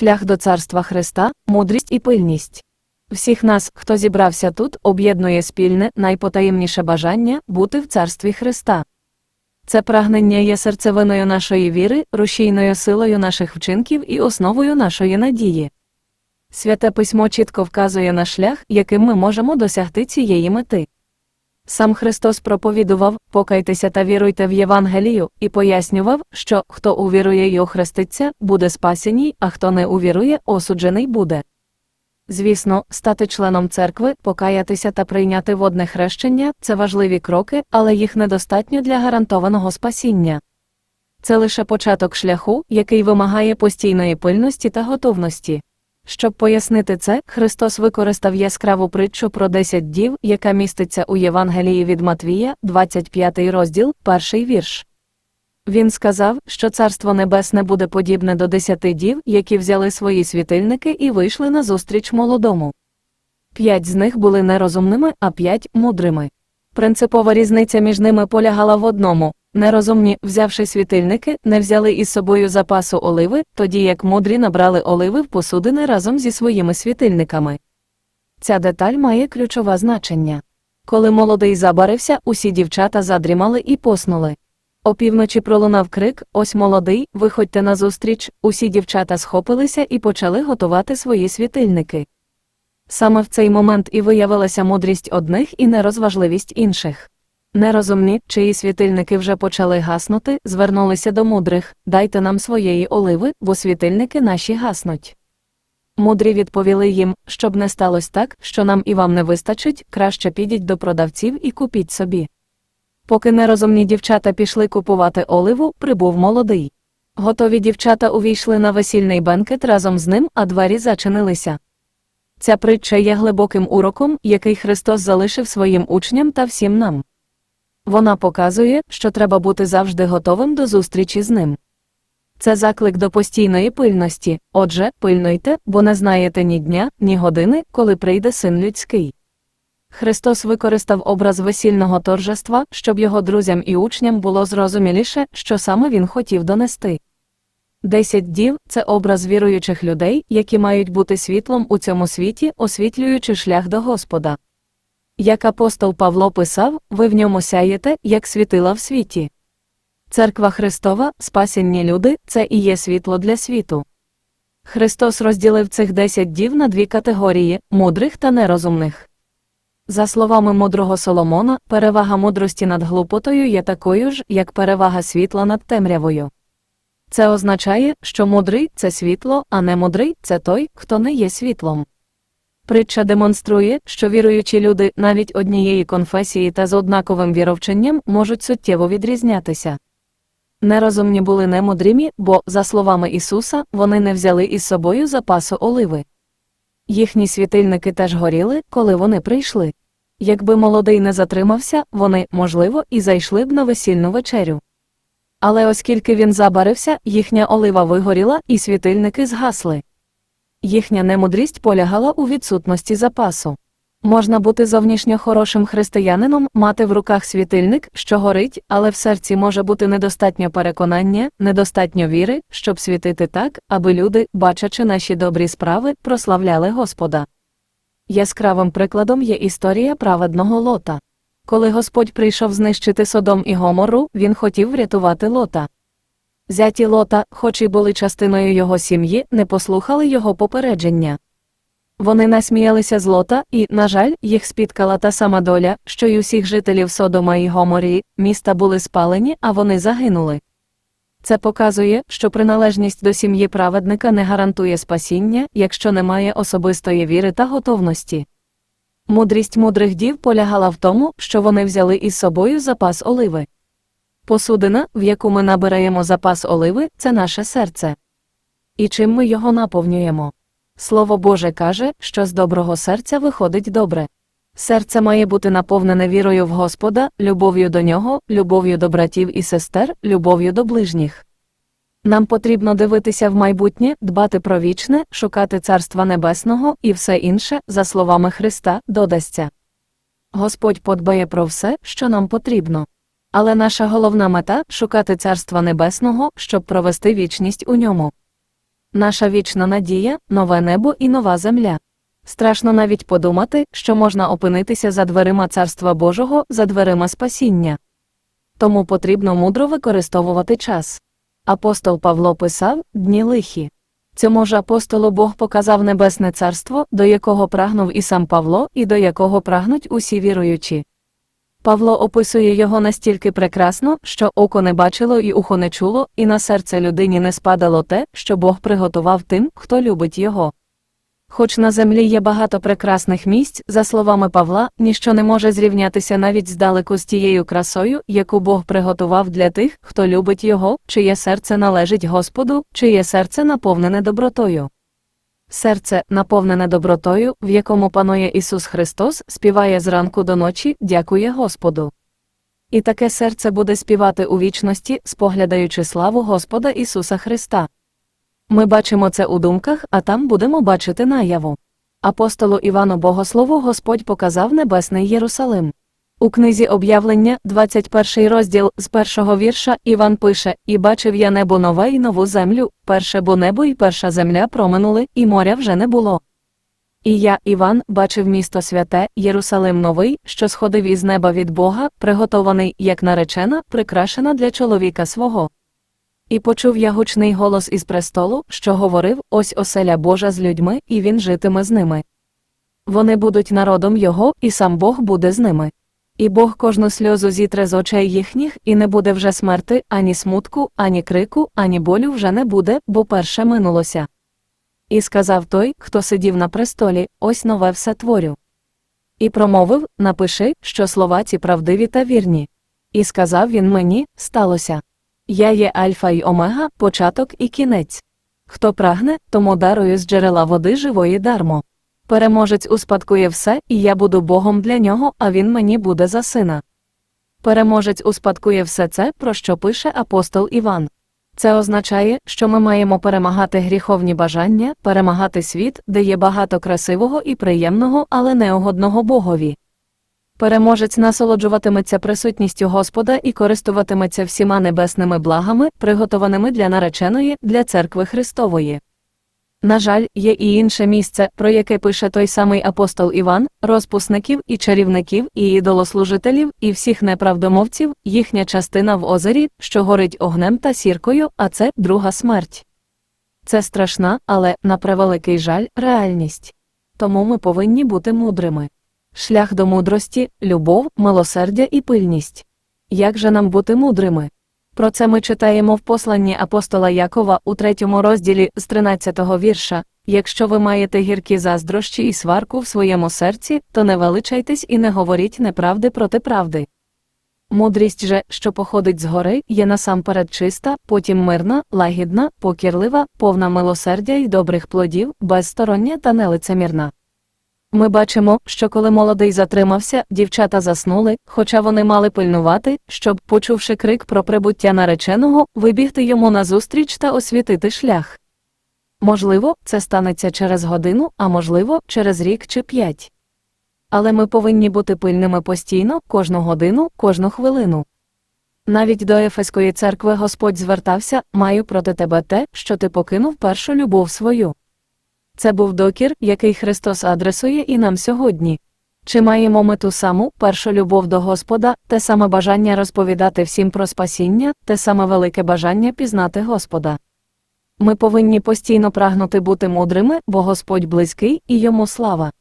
шлях до царства Христа, мудрість і пильність. Всіх нас, хто зібрався тут, об'єднує спільне, найпотаємніше бажання бути в царстві Христа. Це прагнення є серцевиною нашої віри, рушійною силою наших вчинків і основою нашої надії. Святе письмо чітко вказує на шлях, яким ми можемо досягти цієї мети. Сам Христос проповідував покайтеся та віруйте в Євангелію, і пояснював, що хто увірує й охреститься, буде спасеній, а хто не увірує, осуджений буде. Звісно, стати членом церкви, покаятися та прийняти водне хрещення це важливі кроки, але їх недостатньо для гарантованого спасіння. Це лише початок шляху, який вимагає постійної пильності та готовності. Щоб пояснити це, Христос використав яскраву притчу про 10 дів, яка міститься у Євангелії від Матвія, 25 розділ, перший вірш. Він сказав, що Царство Небесне буде подібне до десяти дів, які взяли свої світильники і вийшли на зустріч молодому. П'ять з них були нерозумними, а п'ять мудрими. Принципова різниця між ними полягала в одному нерозумні, взявши світильники, не взяли із собою запасу оливи, тоді як мудрі набрали оливи в посудини разом зі своїми світильниками. Ця деталь має ключове значення. Коли молодий забарився, усі дівчата задрімали і поснули. Опівночі пролунав крик Ось молодий, виходьте назустріч, усі дівчата схопилися і почали готувати свої світильники. Саме в цей момент і виявилася мудрість одних і нерозважливість інших. Нерозумні, чиї світильники вже почали гаснути, звернулися до мудрих дайте нам своєї оливи, бо світильники наші гаснуть. Мудрі відповіли їм, щоб не сталося так, що нам і вам не вистачить, краще підіть до продавців і купіть собі. Поки нерозумні дівчата пішли купувати оливу, прибув молодий. Готові дівчата увійшли на весільний бенкет разом з ним, а двері зачинилися. Ця притча є глибоким уроком, який Христос залишив своїм учням та всім нам. Вона показує, що треба бути завжди готовим до зустрічі з ним. Це заклик до постійної пильності, отже, пильнуйте, бо не знаєте ні дня, ні години, коли прийде син людський. Христос використав образ весільного торжества, щоб його друзям і учням було зрозуміліше, що саме він хотів донести. Десять дів це образ віруючих людей, які мають бути світлом у цьому світі, освітлюючи шлях до Господа. Як апостол Павло писав, ви в ньому сяєте, як світила в світі. Церква Христова, спасенні люди, це і є світло для світу. Христос розділив цих десять дів на дві категорії мудрих та нерозумних. За словами мудрого Соломона, перевага мудрості над глупотою є такою ж, як перевага світла над темрявою. Це означає, що мудрий це світло, а не мудрий це той, хто не є світлом. Притча демонструє, що віруючі люди навіть однієї конфесії та з однаковим віровченням можуть суттєво відрізнятися. Нерозумні були немудрімі, бо, за словами Ісуса, вони не взяли із собою запасу оливи. Їхні світильники теж горіли, коли вони прийшли. Якби молодий не затримався, вони, можливо, і зайшли б на весільну вечерю. Але оскільки він забарився, їхня олива вигоріла і світильники згасли. Їхня немудрість полягала у відсутності запасу. Можна бути зовнішньо хорошим християнином, мати в руках світильник, що горить, але в серці може бути недостатньо переконання, недостатньо віри, щоб світити так, аби люди, бачачи наші добрі справи, прославляли Господа. Яскравим прикладом є історія праведного лота. Коли Господь прийшов знищити Содом і Гомору, він хотів врятувати лота. Зяті лота, хоч і були частиною його сім'ї, не послухали його попередження. Вони насміялися з лота, і, на жаль, їх спіткала та сама доля, що й усіх жителів Содома і Гоморії, міста були спалені, а вони загинули. Це показує, що приналежність до сім'ї праведника не гарантує спасіння, якщо немає особистої віри та готовності. Мудрість мудрих дів полягала в тому, що вони взяли із собою запас оливи. Посудина, в яку ми набираємо запас оливи, це наше серце. І чим ми його наповнюємо? Слово Боже каже, що з доброго серця виходить добре. Серце має бути наповнене вірою в Господа, любов'ю до нього, любов'ю до братів і сестер, любов'ю до ближніх. Нам потрібно дивитися в майбутнє, дбати про вічне, шукати Царства Небесного і все інше, за словами Христа, додасться. Господь подбає про все, що нам потрібно. Але наша головна мета шукати Царства Небесного, щоб провести вічність у ньому. Наша вічна надія, нове небо і нова земля. Страшно навіть подумати, що можна опинитися за дверима Царства Божого, за дверима спасіння. Тому потрібно мудро використовувати час. Апостол Павло писав дні лихі. Цьому ж апостолу Бог показав небесне царство, до якого прагнув і сам Павло, і до якого прагнуть усі віруючі. Павло описує його настільки прекрасно, що око не бачило і ухо не чуло, і на серце людині не спадало те, що Бог приготував тим, хто любить його. Хоч на землі є багато прекрасних місць, за словами Павла, ніщо не може зрівнятися навіть здалеку з тією красою, яку Бог приготував для тих, хто любить його, чиє серце належить Господу, чиє серце наповнене добротою. Серце, наповнене добротою, в якому панує Ісус Христос, співає зранку до ночі, дякує Господу. І таке серце буде співати у вічності, споглядаючи славу Господа Ісуса Христа. Ми бачимо це у думках, а там будемо бачити наяву. Апостолу Івану Богослову Господь показав небесний Єрусалим. У книзі об'явлення, 21 розділ з першого вірша, Іван пише: І бачив я небо нове і нову землю, перше бо небо і перша земля проминули, і моря вже не було. І я, Іван, бачив місто святе, Єрусалим новий, що сходив із неба від Бога, приготований, як наречена, прикрашена для чоловіка свого. І почув я гучний голос із престолу, що говорив: Ось оселя Божа з людьми, і він житиме з ними. Вони будуть народом його, і сам Бог буде з ними. І Бог кожну сльозу зітре з очей їхніх, і не буде вже смерти, ані смутку, ані крику, ані болю вже не буде, бо перше минулося. І сказав той, хто сидів на престолі, ось нове все творю. І промовив Напиши, що слова ці правдиві та вірні. І сказав він мені, сталося. Я є Альфа й Омега, початок і кінець. Хто прагне, тому дарую з джерела води живої дармо. Переможець успадкує все, і я буду Богом для нього, а він мені буде за сина. Переможець успадкує все це, про що пише апостол Іван. Це означає, що ми маємо перемагати гріховні бажання, перемагати світ, де є багато красивого і приємного, але неугодного Богові. Переможець насолоджуватиметься присутністю Господа і користуватиметься всіма небесними благами, приготованими для нареченої, для церкви Христової. На жаль, є і інше місце, про яке пише той самий апостол Іван, розпусників і чарівників, і ідолослужителів, і всіх неправдомовців, їхня частина в озері, що горить огнем та сіркою, а це друга смерть. Це страшна, але, на превеликий жаль, реальність. Тому ми повинні бути мудрими. Шлях до мудрості, любов, милосердя і пильність. Як же нам бути мудрими? Про це ми читаємо в посланні апостола Якова у третьому розділі з 13-го вірша. Якщо ви маєте гіркі заздрощі і сварку в своєму серці, то не величайтесь і не говоріть неправди проти правди. Мудрість же, що походить згори, є насамперед чиста, потім мирна, лагідна, покірлива, повна милосердя і добрих плодів, безстороння та нелицемірна. Ми бачимо, що коли молодий затримався, дівчата заснули, хоча вони мали пильнувати, щоб, почувши крик про прибуття нареченого, вибігти йому назустріч та освітити шлях. Можливо, це станеться через годину, а можливо, через рік чи п'ять. Але ми повинні бути пильними постійно, кожну годину, кожну хвилину. Навіть до Ефеської церкви Господь звертався маю проти тебе те, що ти покинув першу любов свою. Це був докір, який Христос адресує і нам сьогодні. Чи маємо ми ту саму першу любов до Господа, те саме бажання розповідати всім про спасіння, те саме велике бажання пізнати Господа? Ми повинні постійно прагнути бути мудрими, бо Господь близький і йому слава.